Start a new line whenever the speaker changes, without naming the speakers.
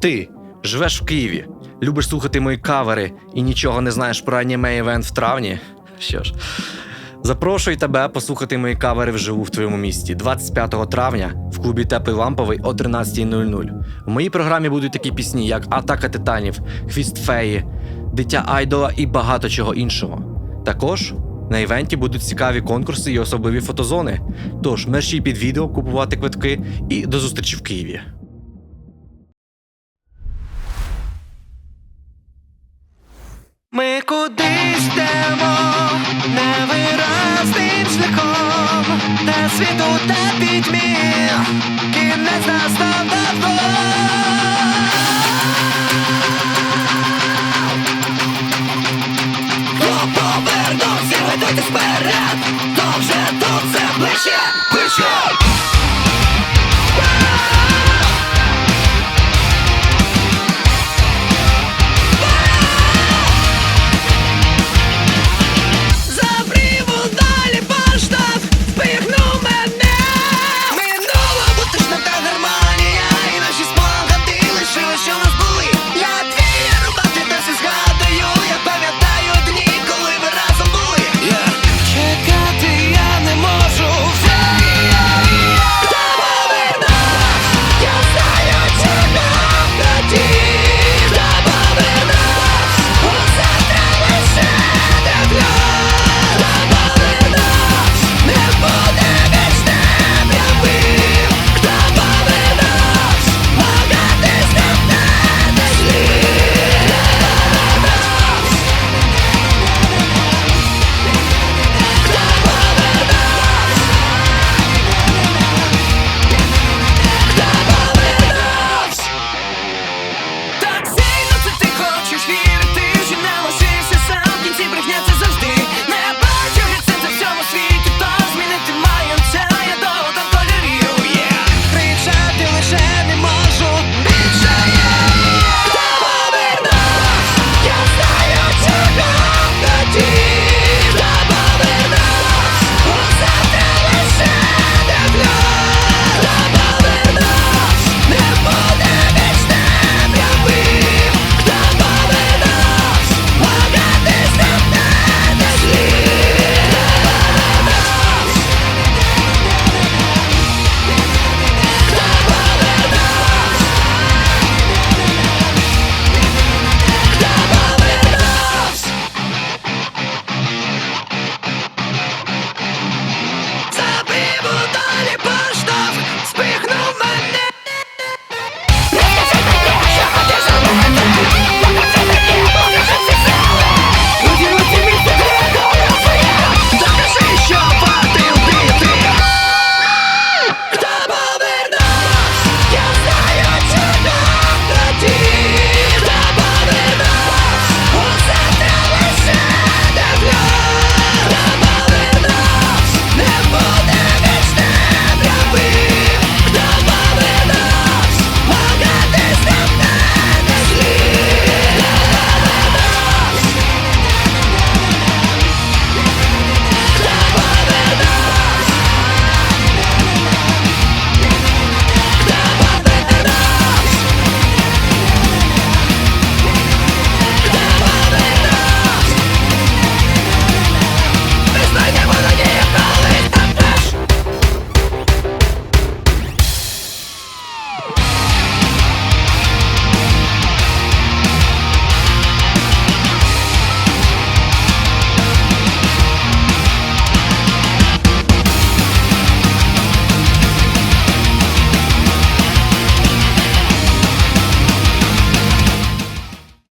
Ти живеш в Києві, любиш слухати мої кавери і нічого не знаєш про аніме івент в травні. Що ж, запрошую тебе послухати мої кавери вживу в твоєму місті 25 травня в клубі Теплий Ламповий о 13.00. В моїй програмі будуть такі пісні, як Атака титанів, Хвіст феї, Дитя Айдола і багато чого іншого. Також на івенті будуть цікаві конкурси і особливі фотозони. Тож мерщій під відео купувати квитки і до зустрічі в Києві. кудись йдемо невиразним шляхом, та світу та пітьмі, кінець нас.